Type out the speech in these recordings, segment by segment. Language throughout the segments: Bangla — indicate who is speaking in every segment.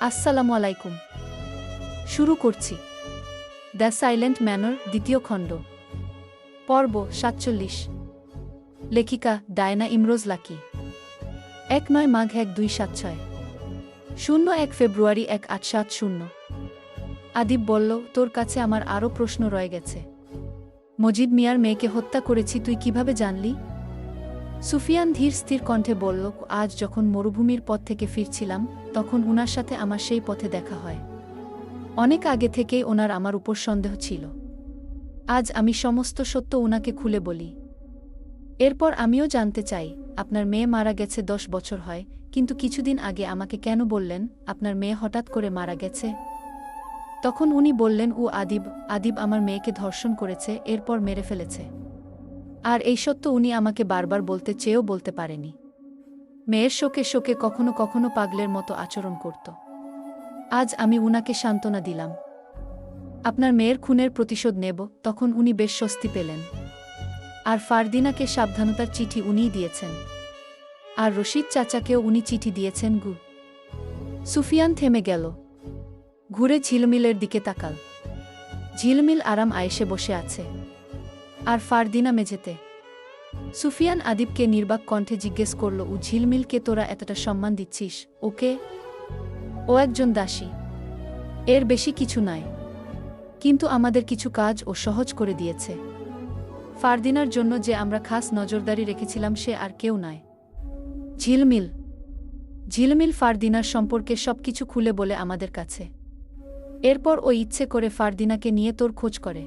Speaker 1: আসসালামু আলাইকুম। শুরু করছি। দ্য সাইলেন্ট ম্যানর দ্বিতীয় খণ্ড। পর্ব সাতচল্লিশ। লেখিকা ডায়না ইমরোজ লাকি। এক নয় মাঘ এক দুই সাত ছয়। শূন্য এক ফেব্রুয়ারি এক আট সাত শূন্য। আদিব বলল, তোর কাছে আমার আরও প্রশ্ন রয়ে গেছে। মজিদ মিয়ার মেয়েকে হত্যা করেছি, তুই কীভাবে জানলি? সুফিয়ান ধীর স্থির কণ্ঠে বলল, আজ যখন মরুভূমির পথ থেকে ফিরছিলাম তখন উনার সাথে আমার সেই পথে দেখা হয়। অনেক আগে থেকেই ওনার আমার উপর সন্দেহ ছিল। আজ আমি সমস্ত সত্য ওনাকে খুলে বলি। এরপর আমিও জানতে চাই, আপনার মেয়ে মারা গেছে দশ বছর হয়, কিন্তু কিছুদিন আগে আমাকে কেন বললেন, আপনার মেয়ে হঠাৎ করে মারা গেছে? তখন উনি বললেন ও আদিব আদিব আমার মেয়েকে ধর্ষণ করেছে, এরপর মেরে ফেলেছে। আর এই সত্য উনি আমাকে বারবার বলতে চেয়েও বলতে পারেনি। মেয়ের শোকে শোকে কখনো কখনো পাগলের মতো আচরণ করত। আজ আমি উনাকে সান্ত্বনা দিলাম। আপনার মেয়ের খুনের প্রতিশোধ নেব, তখন উনি বেশ স্বস্তি পেলেন। আর ফারদিনাকে সাবধানতার চিঠি উনিই দিয়েছেন। আর রশিদ চাচাকেও উনি চিঠি দিয়েছেন, গু। সুফিয়ান থেমে গেল। ঘুরে ঝিলমিলের দিকে তাকাল। ঝিলমিল আরাম আয়েসে বসে আছে। আর ফারদিনা মেঝেতে। সুফিয়ান আদিবকে নির্বাক কণ্ঠে জিজ্ঞেস করল, ও ঝিলমিলকে তোরা এতটা সম্মান দিচ্ছিস? ওকে? ও একজন দাসী। এর বেশি কিছু নয় কিন্তু আমাদের কিছু কাজ ও সহজ করে দিয়েছে। ফারদিনার জন্য যে আমরা খাস নজরদারি রেখেছিলাম সে আর কেউ নয় ঝিলমিল। ঝিলমিল ফারদিনার সম্পর্কে সবকিছু খুলে বলে আমাদের কাছে। এরপর ও ইচ্ছে করে ফারদিনাকে নিয়ে তোর খোঁজ করে।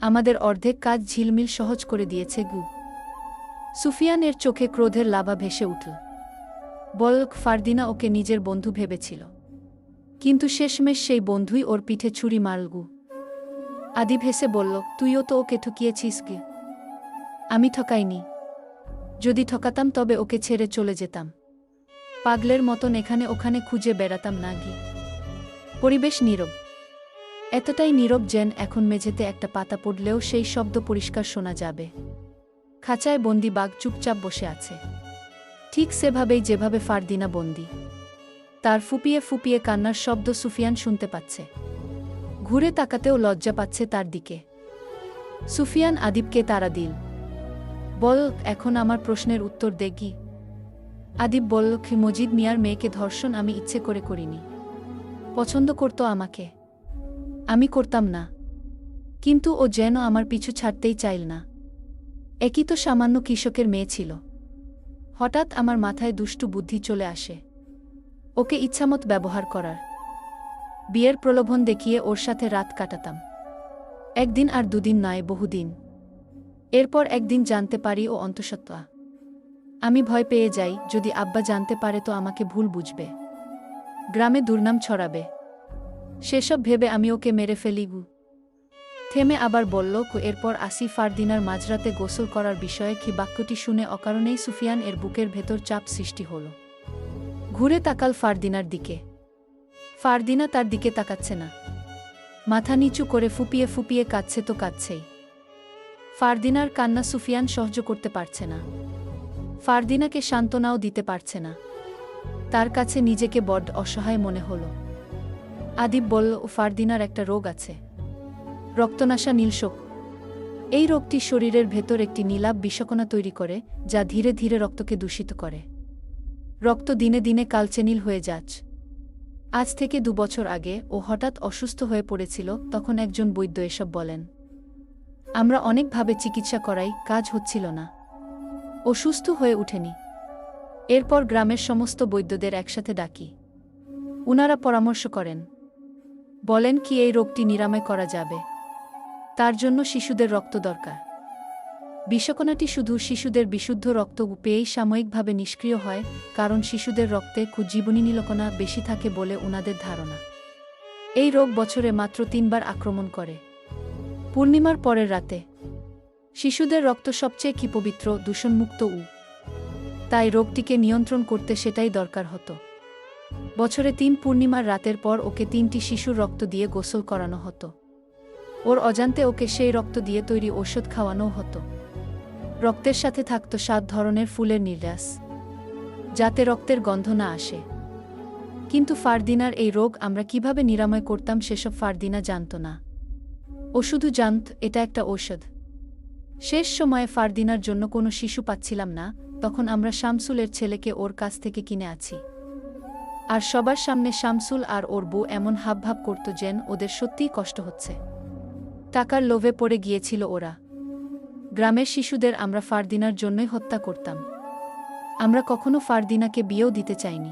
Speaker 1: আমাদের অর্ধেক কাজ ঝিলমিল সহজ করে দিয়েছে গু। সুফিয়ানের চোখে ক্রোধের লাভা ভেসে উঠল। বলক ফারদিনা ওকে নিজের বন্ধু ভেবেছিল। কিন্তু শেষমেশ সেই বন্ধুই ওর পিঠে ছুরি মারল আদি ভেসে বলল, তুইও তো ওকে ঠকিয়েছিস গে। আমি ঠকাইনি। যদি ঠকাতাম তবে ওকে ছেড়ে চলে যেতাম। পাগলের মতন এখানে ওখানে খুঁজে বেড়াতাম না গিয়ে পরিবেশ নীরব। এতটাই নীরব যেন এখন মেঝেতে একটা পাতা পড়লেও সেই শব্দ পরিষ্কার শোনা যাবে। খাঁচায় বন্দি বাঘ চুপচাপ বসে আছে। ঠিক সেভাবেই যেভাবে ফারদিনা বন্দি। তার ফুপিয়ে ফুপিয়ে কান্নার শব্দ সুফিয়ান শুনতে পাচ্ছে। ঘুরে তাকাতেও লজ্জা পাচ্ছে তার দিকে। সুফিয়ান আদিবকে তারা দিল। বল, এখন আমার প্রশ্নের উত্তর দেখি আদিব বলল কি মজিদ মিয়ার মেয়েকে ধর্ষণ আমি ইচ্ছে করে করিনি। পছন্দ করত আমাকে। আমি করতাম না। কিন্তু ও যেন আমার পিছু ছাড়তেই চাইল না। একই তো সামান্য কৃষকের মেয়ে ছিল। হঠাৎ আমার মাথায় দুষ্টু বুদ্ধি চলে আসে। ওকে ইচ্ছামত ব্যবহার করার। বিয়ের প্রলোভন দেখিয়ে ওর সাথে রাত কাটাতাম। একদিন আর দুদিন নয়, বহুদিন। এরপর একদিন জানতে পারি ও অন্তঃসত্ত্বা। আমি ভয় পেয়ে যাই, যদি আব্বা জানতে পারে তো আমাকে ভুল বুঝবে। গ্রামে দুর্নাম ছড়াবে। সেসব ভেবে আমি ওকে মেরে ফেলি থেমে আবার বলল, কু, এরপর আসি ফারদিনার মাঝরাতে গোসল করার বিষয়ে কি বাক্যটি শুনে অকারণেই সুফিয়ান এর বুকের ভেতর চাপ সৃষ্টি হল। ঘুরে তাকাল ফারদিনার দিকে। ফারদিনা তার দিকে তাকাচ্ছে না। মাথা নিচু করে ফুপিয়ে ফুপিয়ে কাঁদছে তো কাঁদছেই। ফারদিনার কান্না সুফিয়ান সহ্য করতে পারছে না। ফারদিনাকে সান্ত্বনাও দিতে পারছে না। তার কাছে নিজেকে বড্ড অসহায় মনে হল। আদিব বলল ফারদিনার একটা রোগ আছে। রক্তনাশা নীলশোক। এই রোগটি শরীরের ভেতর একটি নীলাভ বিষকণা তৈরি করে, যা ধীরে ধীরে রক্তকে দূষিত করে। রক্ত দিনে দিনে কালচে নীল হয়ে যাচ। আজ থেকে দু বছর আগে ও হঠাৎ অসুস্থ হয়ে পড়েছিল, তখন একজন বৈদ্য এসব বলেন। আমরা অনেকভাবে চিকিৎসা করাই, কাজ হচ্ছিল না। ও সুস্থ হয়ে উঠেনি। এরপর গ্রামের সমস্ত বৈদ্যদের একসাথে ডাকি। উনারা পরামর্শ করেন। বলেন কি এই রোগটি নিরাময় করা যাবে। তার জন্য শিশুদের রক্ত দরকার। বিষকণাটি শুধু শিশুদের বিশুদ্ধ রক্ত পেয়েই সাময়িকভাবে নিষ্ক্রিয় হয়, কারণ শিশুদের রক্তে কুজীবনী নীলকণা বেশি থাকে বলে উনাদের ধারণা। এই রোগ বছরে মাত্র তিনবার আক্রমণ করে। পূর্ণিমার পরের রাতে। শিশুদের রক্ত সবচেয়ে কি পবিত্র দূষণমুক্ত উ। তাই রোগটিকে নিয়ন্ত্রণ করতে সেটাই দরকার হতো। বছরে তিন পূর্ণিমার রাতের পর ওকে তিনটি শিশুর রক্ত দিয়ে গোসল করানো হতো। ওর অজান্তে ওকে সেই রক্ত দিয়ে তৈরি ওষুধ খাওয়ানো হতো। রক্তের সাথে থাকত সাত ধরনের ফুলের নির্যাস, যাতে রক্তের গন্ধ না আসে। কিন্তু ফারদিনার এই রোগ আমরা কীভাবে নিরাময় করতাম সেসব ফারদিনা জানত না। ও শুধু জানত, এটা একটা ঔষধ। শেষ সময়ে ফারদিনার জন্য কোনো শিশু পাচ্ছিলাম না, তখন আমরা শামসুলের ছেলেকে ওর কাছ থেকে কিনে আছি। আর সবার সামনে শামসুল আর ওর বউ এমন হাবভাব করত যেন ওদের সত্যিই কষ্ট হচ্ছে। টাকার লোভে পড়ে গিয়েছিল ওরা। গ্রামের শিশুদের আমরা ফারদিনার জন্যই হত্যা করতাম। আমরা কখনো ফারদিনাকে বিয়েও দিতে চাইনি।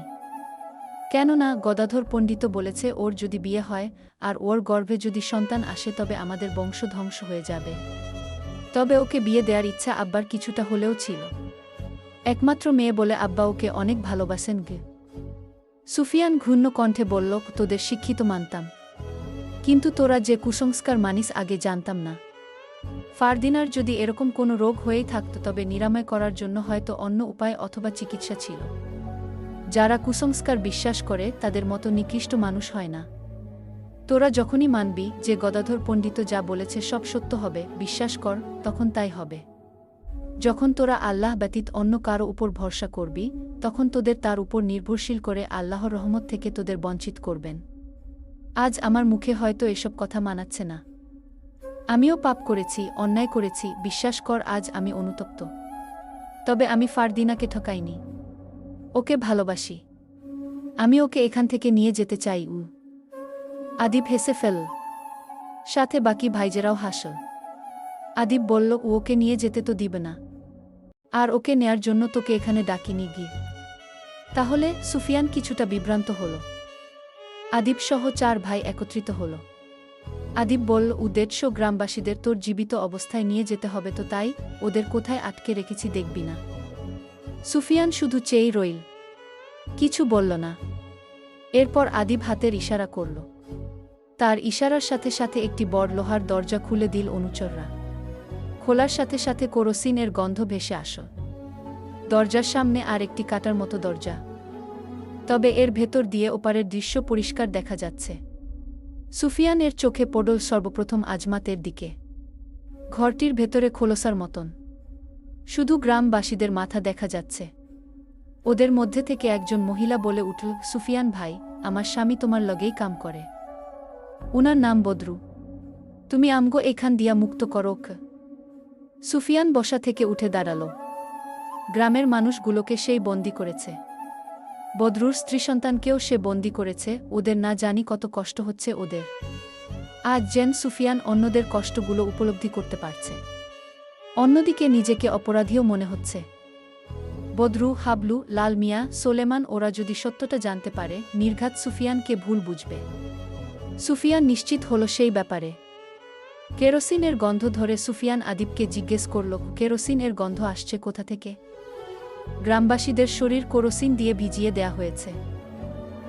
Speaker 1: কেননা গদাধর পণ্ডিত বলেছে, ওর যদি বিয়ে হয় আর ওর গর্ভে যদি সন্তান আসে, তবে আমাদের বংশ ধ্বংস হয়ে যাবে। তবে ওকে বিয়ে দেওয়ার ইচ্ছা আব্বার কিছুটা হলেও ছিল। একমাত্র মেয়ে বলে আব্বা ওকে অনেক ভালোবাসেন গে। সুফিয়ান ঘূর্ণ কণ্ঠে বলল, তোদের শিক্ষিত মানতাম। কিন্তু তোরা যে কুসংস্কার মানিস আগে জানতাম না। ফারদিনার যদি এরকম কোনো রোগ হয়েই থাকত তবে নিরাময় করার জন্য হয়তো অন্য উপায় অথবা চিকিৎসা ছিল। যারা কুসংস্কার বিশ্বাস করে, তাদের মতো নিকৃষ্ট মানুষ হয় না। তোরা যখনই মানবি যে গদাধর পণ্ডিত যা বলেছে সব সত্য হবে, বিশ্বাস কর, তখন তাই হবে। যখন তোরা আল্লাহ ব্যতীত অন্য কারও উপর ভরসা করবি, তখন তোদের তার উপর নির্ভরশীল করে আল্লাহর রহমত থেকে তোদের বঞ্চিত করবেন। আজ আমার মুখে হয়তো এসব কথা মানাচ্ছে না। আমিও পাপ করেছি, অন্যায় করেছি, বিশ্বাস কর, আজ আমি অনুতপ্ত। তবে আমি ফারদিনাকে ঠকাইনি। ওকে ভালোবাসি। আমি ওকে এখান থেকে নিয়ে যেতে চাই, উ। আদিব হেসে ফেল। সাথে বাকি ভাইজেরাও হাসল। আদিব বলল ওকে নিয়ে যেতে তো দিবে না। আর ওকে নেয়ার জন্য তোকে এখানে ডাকিনি গিয়ে তাহলে সুফিয়ান কিছুটা বিভ্রান্ত হল। আদিব সহ চার ভাই একত্রিত হল। আদিব বলল দেড়শো গ্রামবাসীদের তোর জীবিত অবস্থায় নিয়ে যেতে হবে তো তাই ওদের কোথায় আটকে রেখেছি দেখবি না সুফিয়ান শুধু চেয়েই রইল। কিছু বলল না। এরপর আদিব হাতের ইশারা করল। তার ইশারার সাথে সাথে একটি বড় লোহার দরজা খুলে দিল অনুচররা। খোলার সাথে সাথে কোরোসিনের গন্ধ ভেসে আস দরজার সামনে আর একটি কাটার মতো দরজা। তবে এর ভেতর দিয়ে ওপারের দৃশ্য পরিষ্কার দেখা যাচ্ছে। সুফিয়ানের চোখে পড়ল সর্বপ্রথম আজমাতের দিকে। ঘরটির ভেতরে খোলসার মতন। শুধু গ্রামবাসীদের মাথা দেখা যাচ্ছে। ওদের মধ্যে থেকে একজন মহিলা বলে উঠল, সুফিয়ান ভাই, আমার স্বামী তোমার লগেই কাম করে। উনার নাম বদরু। তুমি আমগো এখান দিয়া মুক্ত করোক সুফিয়ান বসা থেকে উঠে দাঁড়াল। গ্রামের মানুষগুলোকে সেই বন্দি করেছে। বদরুর স্ত্রী সন্তানকেও সে বন্দি করেছে, ওদের না জানি কত কষ্ট হচ্ছে ওদের। আজ জেন সুফিয়ান অন্যদের কষ্টগুলো উপলব্ধি করতে পারছে। অন্যদিকে নিজেকে অপরাধীও মনে হচ্ছে। বদরু, হাবলু, লাল মিয়া, সোলেমান ওরা যদি সত্যটা জানতে পারে, নির্ঘাত সুফিয়ানকে ভুল বুঝবে। সুফিয়ান নিশ্চিত হল সেই ব্যাপারে। কেরোসিনের গন্ধ ধরে সুফিয়ান আদিবকে জিজ্ঞেস করল, কেরোসিনের গন্ধ আসছে কোথা থেকে? গ্রামবাসীদের শরীর কেরোসিন দিয়ে ভিজিয়ে দেয়া হয়েছে।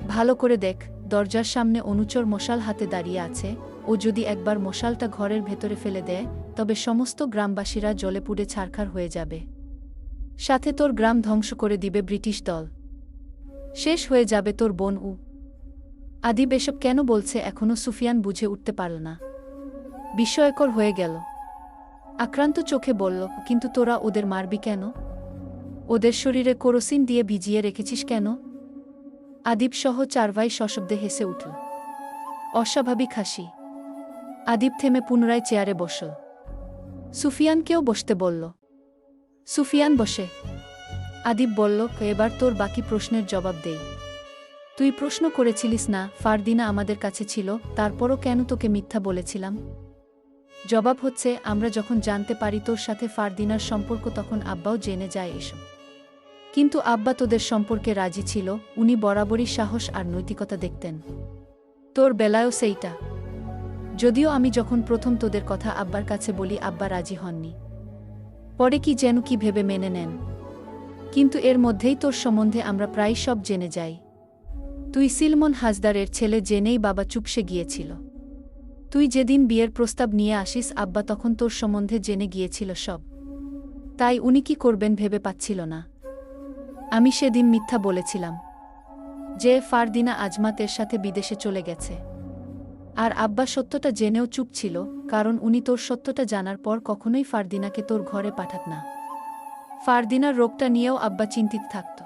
Speaker 1: ভালো করে দেখ, দরজার সামনে অনুচর মশাল হাতে দাঁড়িয়ে আছে, ও যদি একবার মশালটা ঘরের ভেতরে ফেলে দেয়, তবে সমস্ত গ্রামবাসীরা জলে পুড়ে ছারখার হয়ে যাবে। সাথে তোর গ্রাম ধ্বংস করে দিবে ব্রিটিশ দল। শেষ হয়ে যাবে তোর বোন উ। আদিব এসব কেন বলছে এখনও সুফিয়ান বুঝে উঠতে পারল না। বিস্ময়কর হয়ে গেল। আক্রান্ত চোখে বলল, কিন্তু তোরা ওদের মারবি কেন? ওদের শরীরে কোরোসিন দিয়ে ভিজিয়ে রেখেছিস কেন? আদিব সহ চার ভাই সশব্দে হেসে উঠল। অস্বাভাবিক হাসি। আদিব থেমে পুনরায় চেয়ারে বসল। সুফিয়ানকেও বসতে বলল। সুফিয়ান বসে। আদিব বলল, এবার তোর বাকি প্রশ্নের জবাব দেই। তুই প্রশ্ন করেছিলিস না, ফারদিনা আমাদের কাছে ছিল, তারপরও কেন তোকে মিথ্যা বলেছিলাম? জবাব হচ্ছে, আমরা যখন জানতে পারি তোর সাথে ফারদিনার সম্পর্ক, তখন আব্বাও জেনে যায় এসব। কিন্তু আব্বা তোদের সম্পর্কে রাজি ছিল, উনি বরাবরই সাহস আর নৈতিকতা দেখতেন। তোর বেলায়ও সেইটা। যদিও আমি যখন প্রথম তোদের কথা আব্বার কাছে বলি, আব্বা রাজি হননি। পরে কি যেন কি ভেবে মেনে নেন। কিন্তু এর মধ্যেই তোর সম্বন্ধে আমরা প্রায় সব জেনে যাই। তুই সিলমন হাজদারের ছেলে জেনেই বাবা চুপসে গিয়েছিল। তুই যেদিন বিয়ের প্রস্তাব নিয়ে আসিস, আব্বা তখন তোর সম্বন্ধে জেনে গিয়েছিল সব। তাই উনি কি করবেন ভেবে পাচ্ছিল না। আমি সেদিন মিথ্যা বলেছিলাম যে ফারদিনা আজমাতের সাথে বিদেশে চলে গেছে। আর আব্বা সত্যটা জেনেও চুপ ছিল, কারণ উনি তোর সত্যটা জানার পর কখনোই ফারদিনাকে তোর ঘরে পাঠাত না। ফারদিনার রোগটা নিয়েও আব্বা চিন্তিত থাকত।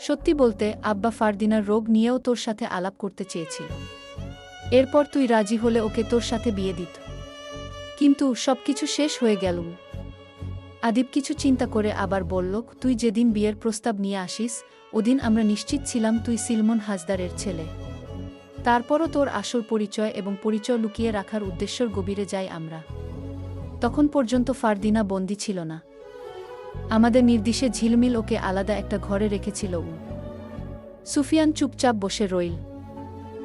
Speaker 1: সত্যি বলতে, আব্বা ফারদিনার রোগ নিয়েও তোর সাথে আলাপ করতে চেয়েছিল। এরপর তুই রাজি হলে ওকে তোর সাথে বিয়ে দিত। কিন্তু সবকিছু শেষ হয়ে গেল। আদিব কিছু চিন্তা করে আবার বলল, তুই যেদিন বিয়ের প্রস্তাব নিয়ে আসিস, ওদিন আমরা নিশ্চিত ছিলাম তুই সিলমন হাজদারের ছেলে। তারপরও তোর আসল পরিচয় এবং পরিচয় লুকিয়ে রাখার উদ্দেশ্যর গভীরে যাই আমরা। তখন পর্যন্ত ফারদিনা বন্দি ছিল না। আমাদের নির্দেশে ঝিলমিল ওকে আলাদা একটা ঘরে রেখেছিল উ সুফিয়ান চুপচাপ বসে রইল।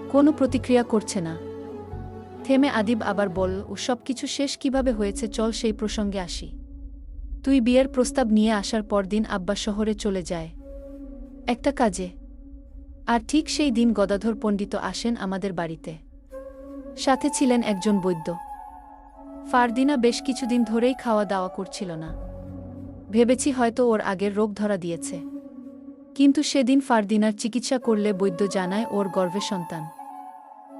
Speaker 1: কোনো প্রতিক্রিয়া করছে না। থেমে আদিব আবার বল ও সব কিছু শেষ কীভাবে হয়েছে, চল সেই প্রসঙ্গে আসি। তুই বিয়ের প্রস্তাব নিয়ে আসার পর দিন আব্বা শহরে চলে যায়। একটা কাজে। আর ঠিক সেই দিন গদাধর পণ্ডিত আসেন আমাদের বাড়িতে। সাথে ছিলেন একজন বৈদ্য। ফারদিনা বেশ কিছুদিন ধরেই খাওয়া দাওয়া করছিল না। ভেবেছি হয়তো ওর আগের রোগ ধরা দিয়েছে। কিন্তু সেদিন ফারদিনার চিকিৎসা করলে বৈদ্য জানায় ওর গর্ভে সন্তান।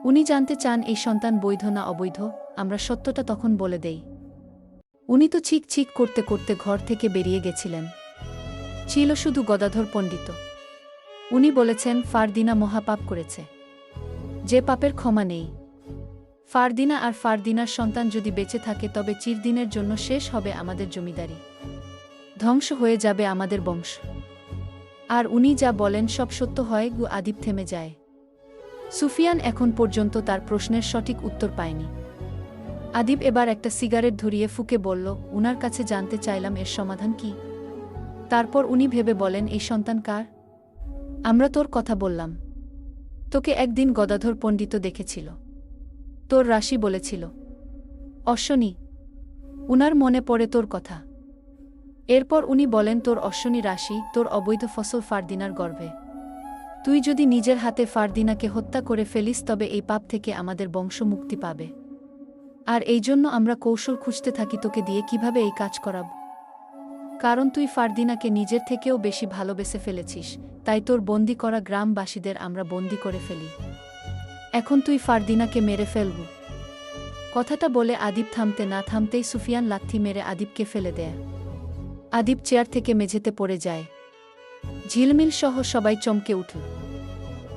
Speaker 1: উনি জানতে চান এই সন্তান বৈধ না অবৈধ, আমরা সত্যটা তখন বলে দেই। উনি তো ছিক ছিক করতে করতে ঘর থেকে বেরিয়ে গেছিলেন। ছিল শুধু গদাধর পণ্ডিত। উনি বলেছেন, ফারদিনা মহাপাপ করেছে। যে পাপের ক্ষমা নেই। ফারদিনা আর ফারদিনার সন্তান যদি বেঁচে থাকে, তবে চিরদিনের জন্য শেষ হবে আমাদের জমিদারি। ধ্বংস হয়ে যাবে আমাদের বংশ। আর উনি যা বলেন, সব সত্য হয়, গু আদিব থেমে যায়। সুফিয়ান এখন পর্যন্ত তার প্রশ্নের সঠিক উত্তর পায়নি। আদিব এবার একটা সিগারেট ধরিয়ে ফুকে বলল, উনার কাছে জানতে চাইলাম এর সমাধান কি? তারপর উনি ভেবে বলেন, এই সন্তান কার? আমরা তোর কথা বললাম। তোকে একদিন গদাধর পণ্ডিত দেখেছিল। তোর রাশি বলেছিল। অশ্বনী, উনার মনে পড়ে তোর কথা। এরপর উনি বলেন, তোর অশ্বনী রাশি, তোর অবৈধ ফসল ফারদিনার গর্ভে। তুই যদি নিজের হাতে ফারদিনাকে হত্যা করে ফেলিস, তবে এই পাপ থেকে আমাদের বংশ মুক্তি পাবে। আর এই জন্য আমরা কৌশল খুঁজতে থাকি তোকে দিয়ে কীভাবে এই কাজ করাব। কারণ তুই ফারদিনাকে নিজের থেকেও বেশি ভালোবেসে ফেলেছিস, তাই তোর বন্দি করা গ্রামবাসীদের আমরা বন্দি করে ফেলি। এখন তুই ফারদিনাকে মেরে ফেলব। কথাটা বলে আদিব থামতে না থামতেই সুফিয়ান লাথি মেরে আদিবকে ফেলে দেয়। আদিব চেয়ার থেকে মেঝেতে পড়ে যায়। ঝিলমিল সহ সবাই চমকে উঠল।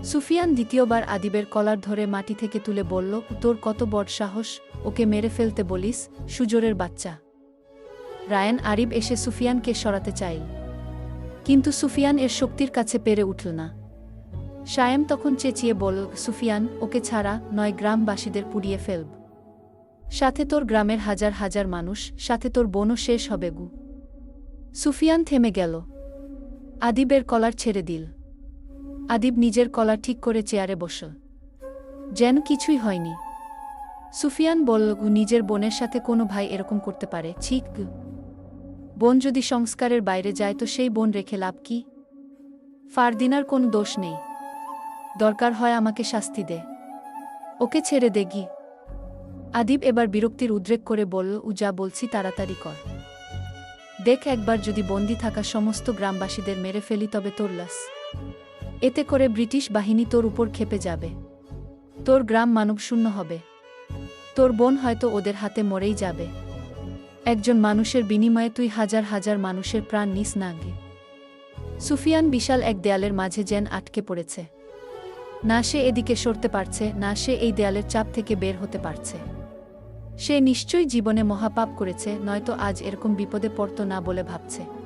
Speaker 1: সুফিয়ান দ্বিতীয়বার আদিবের কলার ধরে মাটি থেকে তুলে বলল, তোর কত বড় সাহস, ওকে মেরে ফেলতে বলিস, সুজোরের বাচ্চা। রায়ান আরিব এসে সুফিয়ানকে সরাতে চাইল। কিন্তু সুফিয়ান এর শক্তির কাছে পেরে উঠল না। সায়েম তখন চেঁচিয়ে বলল, সুফিয়ান, ওকে ছাড়া নয় গ্রামবাসীদের পুড়িয়ে ফেলব। সাথে তোর গ্রামের হাজার হাজার মানুষ, সাথে তোর বনও শেষ হবে গু। সুফিয়ান থেমে গেল। আদিবের কলার ছেড়ে দিল। আদিব নিজের কলা ঠিক করে চেয়ারে বসল। যেন কিছুই হয়নি। সুফিয়ান বলল নিজের বোনের সাথে কোনো ভাই এরকম করতে পারে। ঠিক বোন যদি সংস্কারের বাইরে যায় তো সেই বোন রেখে লাভ কি? ফারদিনার কোনো দোষ নেই। দরকার হয় আমাকে শাস্তি দে। ওকে ছেড়ে দে, গি। আদিব এবার বিরক্তির উদ্রেক করে বলল, উ যা বলছি তাড়াতাড়ি কর। দেখ একবার যদি বন্দি থাকা সমস্ত গ্রামবাসীদের মেরে ফেলি তবে তোর লাস এতে করে ব্রিটিশ বাহিনী তোর উপর খেপে যাবে। তোর গ্রাম মানবশূন্য হবে। তোর বোন হয়তো ওদের হাতে মরেই যাবে। একজন মানুষের বিনিময়ে তুই হাজার হাজার মানুষের প্রাণ নিস না সুফিয়ান বিশাল এক দেয়ালের মাঝে যেন আটকে পড়েছে। না সে এদিকে সরতে পারছে, না সে এই দেয়ালের চাপ থেকে বের হতে পারছে। সে নিশ্চয়ই জীবনে মহাপাপ করেছে, নয়তো আজ এরকম বিপদে পড়ত না বলে ভাবছে।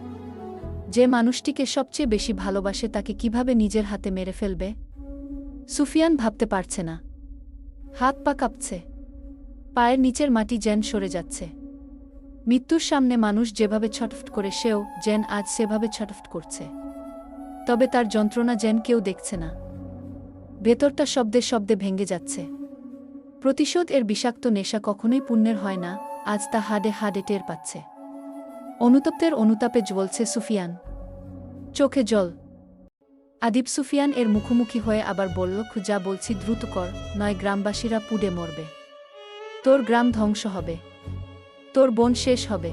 Speaker 1: যে মানুষটিকে সবচেয়ে বেশি ভালোবাসে তাকে কীভাবে নিজের হাতে মেরে ফেলবে? সুফিয়ান ভাবতে পারছে না। হাত পা কাঁপছে। পায়ের নিচের মাটি যেন সরে যাচ্ছে। মৃত্যুর সামনে মানুষ যেভাবে ছটফট করে, সেও যেন আজ সেভাবে ছটফট করছে। তবে তার যন্ত্রণা যেন কেউ দেখছে না। ভেতরটা শব্দে শব্দে ভেঙে যাচ্ছে। প্রতিশোধ এর বিষাক্ত নেশা কখনোই পুণ্যের হয় না, আজ তা হাডে হাডে টের পাচ্ছে। অনুতপ্তের অনুতাপে জ্বলছে সুফিয়ান। চোখে জল। আদিব সুফিয়ান এর মুখোমুখি হয়ে আবার বলল, যা বলছি দ্রুত কর, নয় গ্রামবাসীরা পুড়ে মরবে। তোর গ্রাম ধ্বংস হবে। তোর বোন শেষ হবে।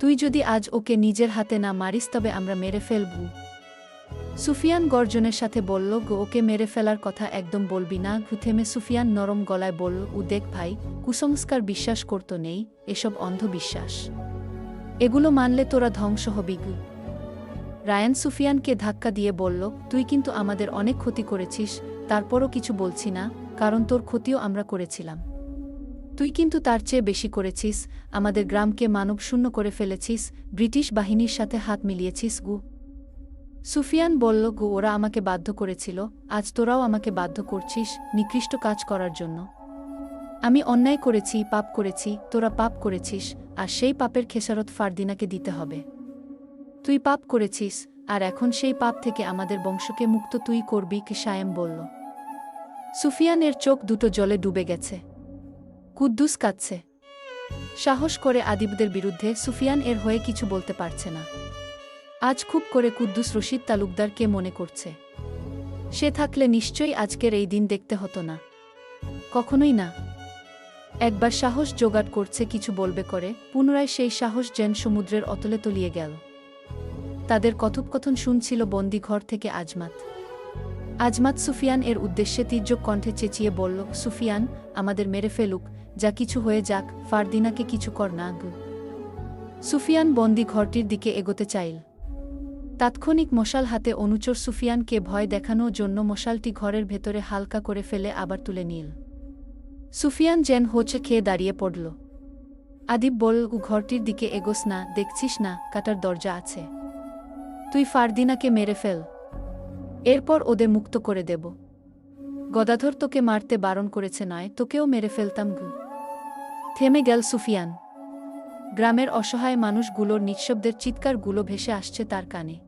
Speaker 1: তুই যদি আজ ওকে নিজের হাতে না মারিস, তবে আমরা মেরে ফেলবু। সুফিয়ান গর্জনের সাথে বলল, গো, ওকে মেরে ফেলার কথা একদম বলবি না। ঘু থেমে সুফিয়ান নরম গলায় বলল, উ ভাই, কুসংস্কার বিশ্বাস করতো নেই, এসব অন্ধবিশ্বাস। এগুলো মানলে তোরা ধ্বংস হবি গু। রায়ান সুফিয়ানকে ধাক্কা দিয়ে বলল, তুই কিন্তু আমাদের অনেক ক্ষতি করেছিস, তারপরও কিছু বলছি না, কারণ তোর ক্ষতিও আমরা করেছিলাম। তুই কিন্তু তার চেয়ে বেশি করেছিস, আমাদের গ্রামকে মানবশূন্য করে ফেলেছিস, ব্রিটিশ বাহিনীর সাথে হাত মিলিয়েছিস গু। সুফিয়ান বলল, গু, ওরা আমাকে বাধ্য করেছিল, আজ তোরাও আমাকে বাধ্য করছিস নিকৃষ্ট কাজ করার জন্য। আমি অন্যায় করেছি, পাপ করেছি, তোরা পাপ করেছিস, আর সেই পাপের খেসারত ফারদিনাকে দিতে হবে। তুই পাপ করেছিস, আর এখন সেই পাপ থেকে আমাদের বংশকে মুক্ত তুই করবি কি সায়েম বলল। সুফিয়ানের চোখ দুটো জলে ডুবে গেছে। কুদ্দুস কাঁদছে। সাহস করে আদিবদের বিরুদ্ধে সুফিয়ান এর হয়ে কিছু বলতে পারছে না। আজ খুব করে কুদ্দুস রশিদ তালুকদারকে মনে করছে। সে থাকলে নিশ্চয়ই আজকের এই দিন দেখতে হতো না। কখনোই না। একবার সাহস জোগাড় করছে কিছু বলবে করে, পুনরায় সেই সাহস যেন সমুদ্রের অতলে তলিয়ে গেল। তাদের কথোপকথন শুনছিল বন্দিঘর থেকে আজমাত। আজমাত সুফিয়ান এর উদ্দেশ্যে তীর্যক কণ্ঠে চেঁচিয়ে বলল, সুফিয়ান, আমাদের মেরে ফেলুক, যা কিছু হয়ে যাক, ফারদিনাকে কিছু কর না সুফিয়ান বন্দি ঘরটির দিকে এগোতে চাইল। তাৎক্ষণিক মশাল হাতে অনুচর সুফিয়ানকে ভয় দেখানোর জন্য মশালটি ঘরের ভেতরে হালকা করে ফেলে আবার তুলে নিল। সুফিয়ান যেন হোচে খেয়ে দাঁড়িয়ে পড়ল। আদিব বল "উ ঘরটির দিকে এগোস না, দেখছিস না, কাটার দরজা আছে। তুই ফারদিনাকে মেরে ফেল। এরপর ওদের মুক্ত করে দেব। গদাধর তোকে মারতে বারণ করেছে নয়, তোকেও মেরে ফেলতাম গু। থেমে গেল সুফিয়ান। গ্রামের অসহায় মানুষগুলোর নিঃশব্দের চিৎকারগুলো ভেসে আসছে তার কানে।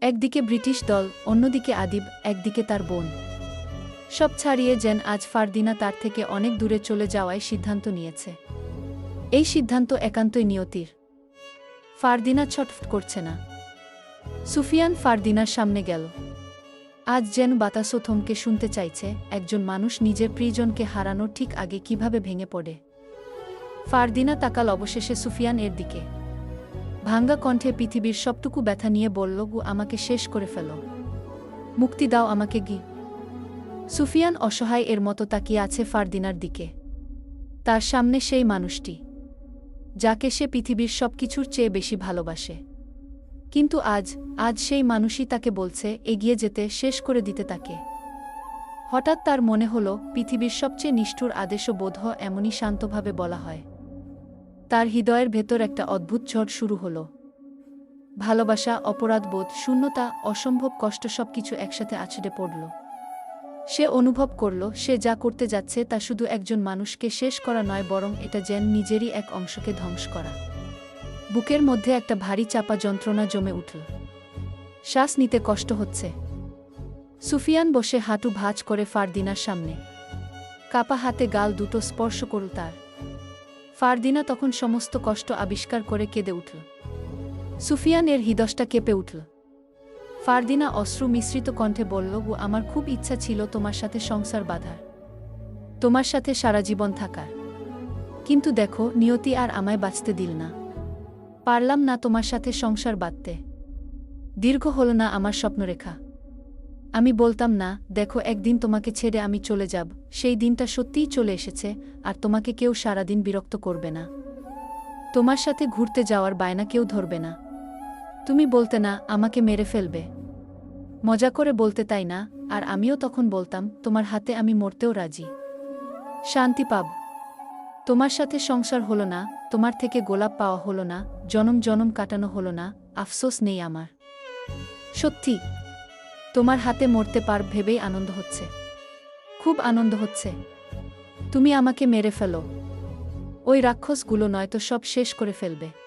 Speaker 1: একদিকে ব্রিটিশ দল, অন্যদিকে আদিব, একদিকে তার বোন। সব ছাড়িয়ে যেন আজ ফারদিনা তার থেকে অনেক দূরে চলে যাওয়ায় সিদ্ধান্ত নিয়েছে। এই সিদ্ধান্ত একান্তই নিয়তির। ফারদিনা ছটফট করছে না। সুফিয়ান ফারদিনার সামনে গেল। আজ যেন বাতাসও থমকে শুনতে চাইছে একজন মানুষ নিজের প্রিয়জনকে হারানোর ঠিক আগে কীভাবে ভেঙে পড়ে। ফারদিনা তাকাল অবশেষে সুফিয়ান এর দিকে। ভাঙ্গা কণ্ঠে পৃথিবীর সবটুকু ব্যথা নিয়ে বলল, গু, আমাকে শেষ করে ফেল। মুক্তি দাও আমাকে গি সুফিয়ান অসহায় এর মতো তাকিয়ে আছে ফারদিনার দিকে। তার সামনে সেই মানুষটি, যাকে সে পৃথিবীর সবকিছুর চেয়ে বেশি ভালোবাসে। কিন্তু আজ আজ সেই মানুষই তাকে বলছে, এগিয়ে যেতে, শেষ করে দিতে তাকে। হঠাৎ তার মনে হল, পৃথিবীর সবচেয়ে নিষ্ঠুর আদেশও বোধ এমনই শান্তভাবে বলা হয়। তার হৃদয়ের ভেতর একটা অদ্ভুত ঝড় শুরু হল। ভালোবাসা, অপরাধবোধ, শূন্যতা, অসম্ভব কষ্ট সবকিছু একসাথে আছড়ে পড়ল। সে অনুভব করল, সে যা করতে যাচ্ছে তা শুধু একজন মানুষকে শেষ করা নয়, বরং এটা যেন নিজেরই এক অংশকে ধ্বংস করা। বুকের মধ্যে একটা ভারী চাপা যন্ত্রণা জমে উঠল। শ্বাস নিতে কষ্ট হচ্ছে। সুফিয়ান বসে হাঁটু ভাঁজ করে ফারদিনার সামনে। কাপা হাতে গাল দুটো স্পর্শ করল তার। ফারদিনা তখন সমস্ত কষ্ট আবিষ্কার করে কেঁদে উঠল। সুফিয়ান এর হৃদয়টা কেঁপে উঠল। ফারদিনা অশ্রু মিশ্রিত কণ্ঠে বলল ও আমার খুব ইচ্ছা ছিল তোমার সাথে সংসার বাঁধার। তোমার সাথে সারা জীবন থাকার। কিন্তু দেখো, নিয়তি আর আমায় বাঁচতে দিল না। পারলাম না তোমার সাথে সংসার বাঁধতে। দীর্ঘ হল না আমার স্বপ্নরেখা। আমি বলতাম, না, দেখো, একদিন তোমাকে ছেড়ে আমি চলে যাব। সেই দিনটা সত্যিই চলে এসেছে, আর তোমাকে কেউ সারাদিন বিরক্ত করবে না। তোমার সাথে ঘুরতে যাওয়ার বায়না কেউ ধরবে না। তুমি বলতে না, আমাকে মেরে ফেলবে। মজা করে বলতে তাই না, আর আমিও তখন বলতাম, তোমার হাতে আমি মরতেও রাজি। শান্তি পাব। তোমার সাথে সংসার হলো না, তোমার থেকে গোলাপ পাওয়া হলো না, জনম জনম কাটানো হলো না, আফসোস নেই আমার। সত্যি, তোমার হাতে মরতে পার ভেবেই আনন্দ হচ্ছে। খুব আনন্দ হচ্ছে। তুমি আমাকে মেরে ফেলো। ওই রাক্ষসগুলো নয়তো সব শেষ করে ফেলবে।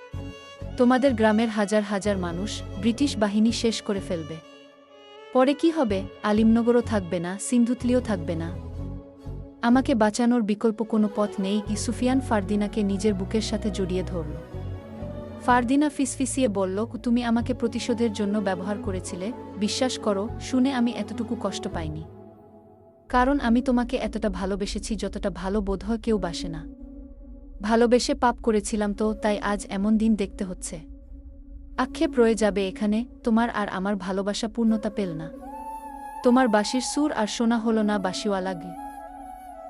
Speaker 1: তোমাদের গ্রামের হাজার হাজার মানুষ ব্রিটিশ বাহিনী শেষ করে ফেলবে। পরে কি হবে? আলিমনগরও থাকবে না, সিন্ধুতলিও থাকবে না। আমাকে বাঁচানোর বিকল্প কোনো পথ নেই কি সুফিয়ান ফারদিনাকে নিজের বুকের সাথে জড়িয়ে ধরল। ফারদিনা ফিসফিসিয়ে বলল, তুমি আমাকে প্রতিশোধের জন্য ব্যবহার করেছিলে। বিশ্বাস করো, শুনে আমি এতটুকু কষ্ট পাইনি। কারণ আমি তোমাকে এতটা ভালোবেসেছি যতটা ভালো বোধ হয় কেউ বাসে না। ভালোবেসে পাপ করেছিলাম তো, তাই আজ এমন দিন দেখতে হচ্ছে। আক্ষেপ রয়ে যাবে এখানে, তোমার আর আমার ভালোবাসা পূর্ণতা পেল না। তোমার বাসির সুর আর শোনা হল না বাঁশিওয়ালা গে।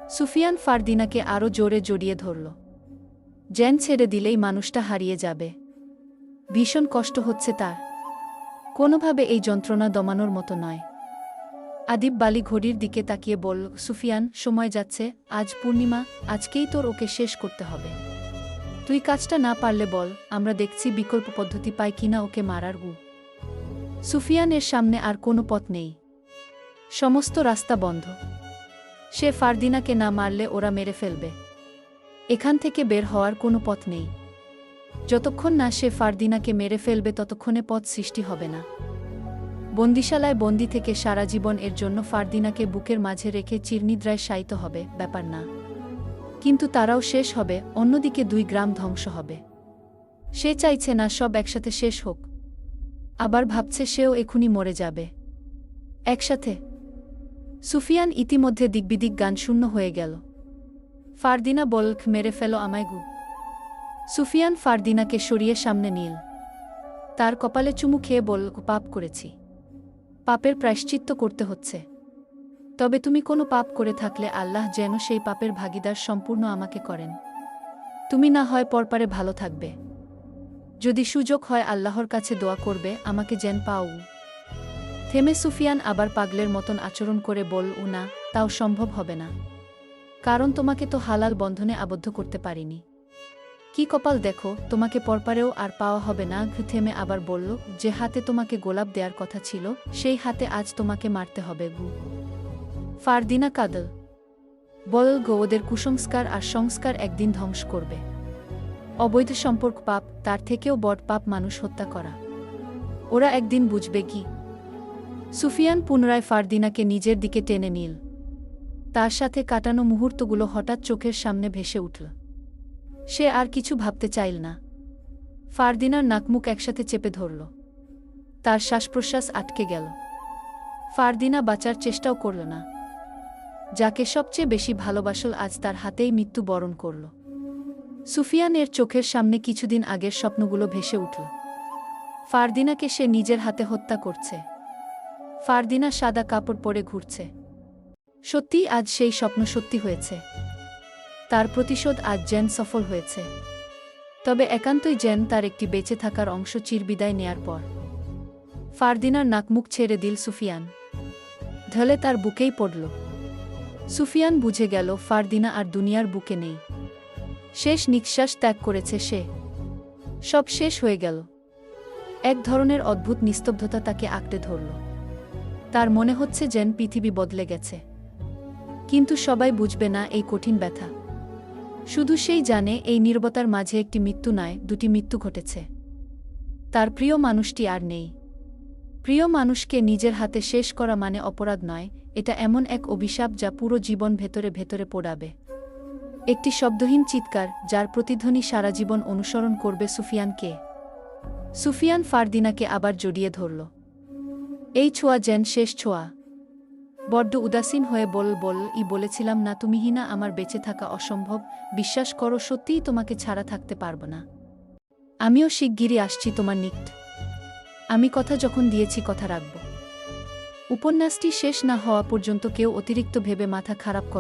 Speaker 1: সুফিয়ান ফারদিনাকে আরও জোরে জড়িয়ে ধরল। জ্যান ছেড়ে দিলেই মানুষটা হারিয়ে যাবে। ভীষণ কষ্ট হচ্ছে তার। কোনোভাবে এই যন্ত্রণা দমানোর মতো নয়। আদিব বালি ঘড়ির দিকে তাকিয়ে বলল, সুফিয়ান, সময় যাচ্ছে, আজ পূর্ণিমা, আজকেই তোর ওকে শেষ করতে হবে। তুই কাজটা না পারলে বল, আমরা দেখছি বিকল্প পদ্ধতি পাই কিনা ওকে মারার গু। সুফিয়ানের সামনে আর কোনো পথ নেই। সমস্ত রাস্তা বন্ধ। সে ফারদিনাকে না মারলে ওরা মেরে ফেলবে। এখান থেকে বের হওয়ার কোনো পথ নেই। যতক্ষণ না সে ফারদিনাকে মেরে ফেলবে, ততক্ষণে পথ সৃষ্টি হবে না। বন্দিশালায় বন্দি থেকে সারা জীবন এর জন্য ফারদিনাকে বুকের মাঝে রেখে চিরনিদ্রায় শায়িত হবে, ব্যাপার না। কিন্তু তারাও শেষ হবে, অন্যদিকে দুই গ্রাম ধ্বংস হবে। সে চাইছে না সব একসাথে শেষ হোক। আবার ভাবছে সেও এখুনি মরে যাবে। একসাথে। সুফিয়ান ইতিমধ্যে দিকবিদিক গান শূন্য হয়ে গেল। ফারদিনা বলক মেরে ফেলো আমায় গু। সুফিয়ান ফারদিনাকে সরিয়ে সামনে নীল। তার কপালে চুমু খেয়ে বলল পাপ করেছি। পাপের প্রায়শ্চিত্ত করতে হচ্ছে। তবে তুমি কোনো পাপ করে থাকলে আল্লাহ যেন সেই পাপের ভাগিদার সম্পূর্ণ আমাকে করেন। তুমি না হয় পরপারে ভালো থাকবে। যদি সুযোগ হয় আল্লাহর কাছে দোয়া করবে, আমাকে যেন পাও। থেমে সুফিয়ান আবার পাগলের মতন আচরণ করে বল উ না তাও সম্ভব হবে না। কারণ তোমাকে তো হালাল বন্ধনে আবদ্ধ করতে পারিনি। কি কপাল দেখো, তোমাকে পরপারেও আর পাওয়া হবে না থেমে আবার বলল, যে হাতে তোমাকে গোলাপ দেওয়ার কথা ছিল, সেই হাতে আজ তোমাকে মারতে হবে গু। ফারদিনা কাদল। বল গো, ওদের কুসংস্কার আর সংস্কার একদিন ধ্বংস করবে। অবৈধ সম্পর্ক পাপ, তার থেকেও বড় পাপ মানুষ হত্যা করা। ওরা একদিন বুঝবে কি? সুফিয়ান পুনরায় ফারদিনাকে নিজের দিকে টেনে নিল। তার সাথে কাটানো মুহূর্তগুলো হঠাৎ চোখের সামনে ভেসে উঠল। সে আর কিছু ভাবতে চাইল না। ফারদিনার নাকমুখ একসাথে চেপে ধরল। তার শ্বাসপ্রশ্বাস আটকে গেল। ফারদিনা বাঁচার চেষ্টাও করল না। যাকে সবচেয়ে বেশি ভালোবাসল আজ তার হাতেই মৃত্যু বরণ করল। সুফিয়ানের চোখের সামনে কিছুদিন আগের স্বপ্নগুলো ভেসে উঠল। ফারদিনাকে সে নিজের হাতে হত্যা করছে। ফারদিনা সাদা কাপড় পরে ঘুরছে। সত্যিই আজ সেই স্বপ্ন সত্যি হয়েছে। তার প্রতিশোধ আজ জেন সফল হয়েছে। তবে একান্তই জেন তার একটি বেঁচে থাকার অংশ চিরবিদায় নেয়ার পর। ফারদিনার নাকমুখ ছেড়ে দিল সুফিয়ান। ঢলে তার বুকেই পড়ল। সুফিয়ান বুঝে গেল ফারদিনা আর দুনিয়ার বুকে নেই। শেষ নিঃশ্বাস ত্যাগ করেছে সে। সব শেষ হয়ে গেল। এক ধরনের অদ্ভুত নিস্তব্ধতা তাকে আঁকড়ে ধরল। তার মনে হচ্ছে যেন পৃথিবী বদলে গেছে। কিন্তু সবাই বুঝবে না এই কঠিন ব্যথা। শুধু সেই জানে এই নির্বতার মাঝে একটি মৃত্যু নয়, দুটি মৃত্যু ঘটেছে। তার প্রিয় মানুষটি আর নেই। প্রিয় মানুষকে নিজের হাতে শেষ করা মানে অপরাধ নয়, এটা এমন এক অভিশাপ যা পুরো জীবন ভেতরে ভেতরে পোড়াবে। একটি শব্দহীন চিৎকার যার প্রতিধ্বনি সারা জীবন অনুসরণ করবে সুফিয়ানকে সুফিয়ান ফারদিনাকে আবার জড়িয়ে ধরল। এই ছোঁয়া যেন শেষ ছোঁয়া। বড্ড উদাসীন হয়ে বল বল ই বলেছিলাম, না, তুমি হিনা, আমার বেঁচে থাকা অসম্ভব। বিশ্বাস করো, সত্যিই তোমাকে ছাড়া থাকতে পারব না। আমিও শিগগিরই আসছি তোমার নিকট। আমি কথা যখন দিয়েছি, কথা রাখব। উপন্যাসটি শেষ না হওয়া পর্যন্ত কেউ অতিরিক্ত ভেবে মাথা খারাপ কর